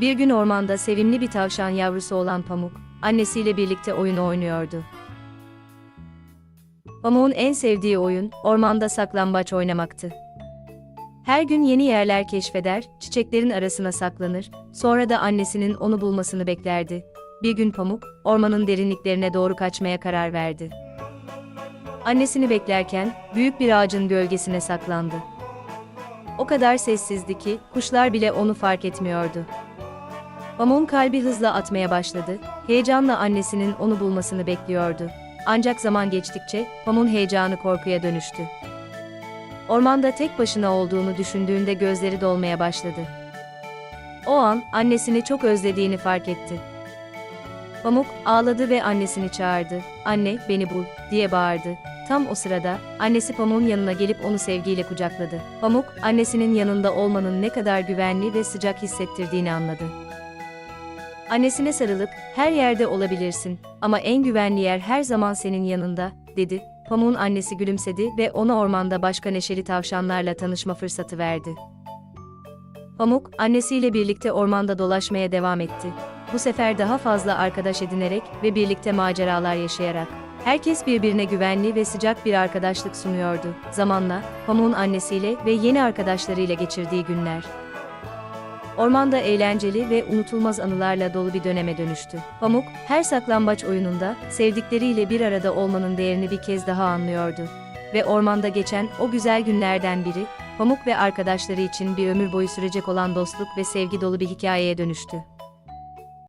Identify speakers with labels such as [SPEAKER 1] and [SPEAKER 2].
[SPEAKER 1] Bir gün ormanda sevimli bir tavşan yavrusu olan Pamuk, annesiyle birlikte oyun oynuyordu. Pamuk'un en sevdiği oyun, ormanda saklambaç oynamaktı. Her gün yeni yerler keşfeder, çiçeklerin arasına saklanır, sonra da annesinin onu bulmasını beklerdi. Bir gün Pamuk, ormanın derinliklerine doğru kaçmaya karar verdi. Annesini beklerken, büyük bir ağacın gölgesine saklandı. O kadar sessizdi ki, kuşlar bile onu fark etmiyordu. Pamuk'un kalbi hızla atmaya başladı, heyecanla annesinin onu bulmasını bekliyordu. Ancak zaman geçtikçe, Pamuk'un heyecanı korkuya dönüştü. Ormanda tek başına olduğunu düşündüğünde gözleri dolmaya başladı. O an, annesini çok özlediğini fark etti. Pamuk, ağladı ve annesini çağırdı. Anne, beni bul, diye bağırdı. Tam o sırada, annesi Pamuk'un yanına gelip onu sevgiyle kucakladı. Pamuk, annesinin yanında olmanın ne kadar güvenli ve sıcak hissettirdiğini anladı. Annesine sarılıp, her yerde olabilirsin ama en güvenli yer her zaman senin yanında, dedi. Pamuk'un annesi gülümsedi ve ona ormanda başka neşeli tavşanlarla tanışma fırsatı verdi. Pamuk, annesiyle birlikte ormanda dolaşmaya devam etti. Bu sefer daha fazla arkadaş edinerek ve birlikte maceralar yaşayarak. Herkes birbirine güvenli ve sıcak bir arkadaşlık sunuyordu. Zamanla, Pamuk'un annesiyle ve yeni arkadaşlarıyla geçirdiği günler. Ormanda eğlenceli ve unutulmaz anılarla dolu bir döneme dönüştü. Pamuk, her saklambaç oyununda sevdikleriyle bir arada olmanın değerini bir kez daha anlıyordu. Ve ormanda geçen o güzel günlerden biri, Pamuk ve arkadaşları için bir ömür boyu sürecek olan dostluk ve sevgi dolu bir hikayeye dönüştü.